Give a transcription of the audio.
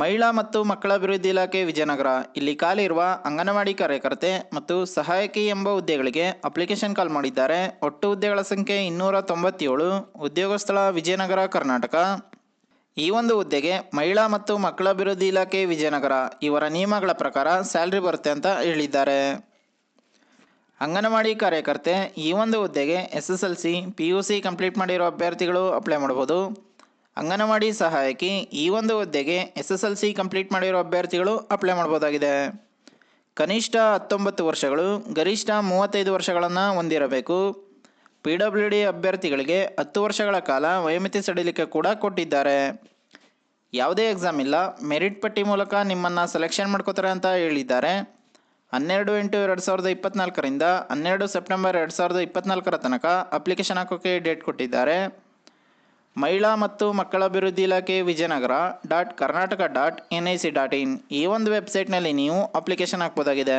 ಮಹಿಳಾ ಮತ್ತು ಮಕ್ಕಳ ಅಭಿವೃದ್ಧಿ ಇಲಾಖೆ ವಿಜಯನಗರ. ಇಲ್ಲಿ ಖಾಲಿ ಇರುವ ಅಂಗನವಾಡಿ ಕಾರ್ಯಕರ್ತೆ ಮತ್ತು ಸಹಾಯಕಿ ಎಂಬ ಹುದ್ದೆಗಳಿಗೆ ಅಪ್ಲಿಕೇಶನ್ ಕಾಲ್ ಮಾಡಿದ್ದಾರೆ. ಒಟ್ಟು ಹುದ್ದೆಗಳ ಸಂಖ್ಯೆ ಇನ್ನೂರ ತೊಂಬತ್ತೇಳು. ಉದ್ಯೋಗ ಸ್ಥಳ ವಿಜಯನಗರ, ಕರ್ನಾಟಕ. ಈ ಒಂದು ಹುದ್ದೆಗೆ ಮಹಿಳಾ ಮತ್ತು ಮಕ್ಕಳ ಅಭಿವೃದ್ಧಿ ಇಲಾಖೆ ವಿಜಯನಗರ ಇವರ ನಿಯಮಗಳ ಪ್ರಕಾರ ಸ್ಯಾಲ್ರಿ ಬರುತ್ತೆ ಅಂತ ಹೇಳಿದ್ದಾರೆ. ಅಂಗನವಾಡಿ ಕಾರ್ಯಕರ್ತೆ ಈ ಒಂದು ಹುದ್ದೆಗೆ S S L C, P U C complete ಮಾಡಿರೋ ಅಭ್ಯರ್ಥಿಗಳು ಅಪ್ಲೈ ಮಾಡ್ಬೋದು. ಅಂಗನವಾಡಿ ಸಹಾಯಕಿ ಈ ಒಂದು ಹುದ್ದೆಗೆ S S L C complete ಮಾಡಿರೋ ಅಭ್ಯರ್ಥಿಗಳು ಅಪ್ಲೈ ಮಾಡ್ಬೋದಾಗಿದೆ. ಕನಿಷ್ಠ ಹತ್ತೊಂಬತ್ತು ವರ್ಷಗಳು, ಗರಿಷ್ಠ ಮೂವತ್ತೈದು ವರ್ಷಗಳನ್ನು ಹೊಂದಿರಬೇಕು. ಪಿ ಡಬ್ಲ್ಯೂ ಡಿ ಅಭ್ಯರ್ಥಿಗಳಿಗೆ ಹತ್ತು ವರ್ಷಗಳ ಕಾಲ ವಯೋಮಿತಿ ಸಡಿಲಿಕೆ ಕೂಡ ಕೊಟ್ಟಿದ್ದಾರೆ. ಯಾವುದೇ ಎಕ್ಸಾಮ್ ಇಲ್ಲ, ಮೆರಿಟ್ ಪಟ್ಟಿ ಮೂಲಕ ನಿಮ್ಮನ್ನು ಸೆಲೆಕ್ಷನ್ ಮಾಡ್ಕೋತಾರೆ ಅಂತ ಹೇಳಿದ್ದಾರೆ. ಹನ್ನೆರಡು ಎಂಟು ಎರಡು ಸಾವಿರದ ಇಪ್ಪತ್ನಾಲ್ಕರಿಂದ ಹನ್ನೆರಡು ಸೆಪ್ಟೆಂಬರ್ ಎರಡು ಸಾವಿರದ ಇಪ್ಪತ್ನಾಲ್ಕರ ತನಕ ಅಪ್ಲಿಕೇಶನ್ ಹಾಕೋಕ್ಕೆ ಡೇಟ್ ಕೊಟ್ಟಿದ್ದಾರೆ. ಮಹಿಳಾ ಮತ್ತು ಮಕ್ಕಳ ಅಭಿವೃದ್ಧಿ ಇಲಾಖೆ Vijayanagara dot Karnataka dot N I C dot in ಈ ಒಂದು ವೆಬ್ಸೈಟ್ನಲ್ಲಿ ನೀವು ಅಪ್ಲಿಕೇಶನ್ ಹಾಕ್ಬೋದಾಗಿದೆ.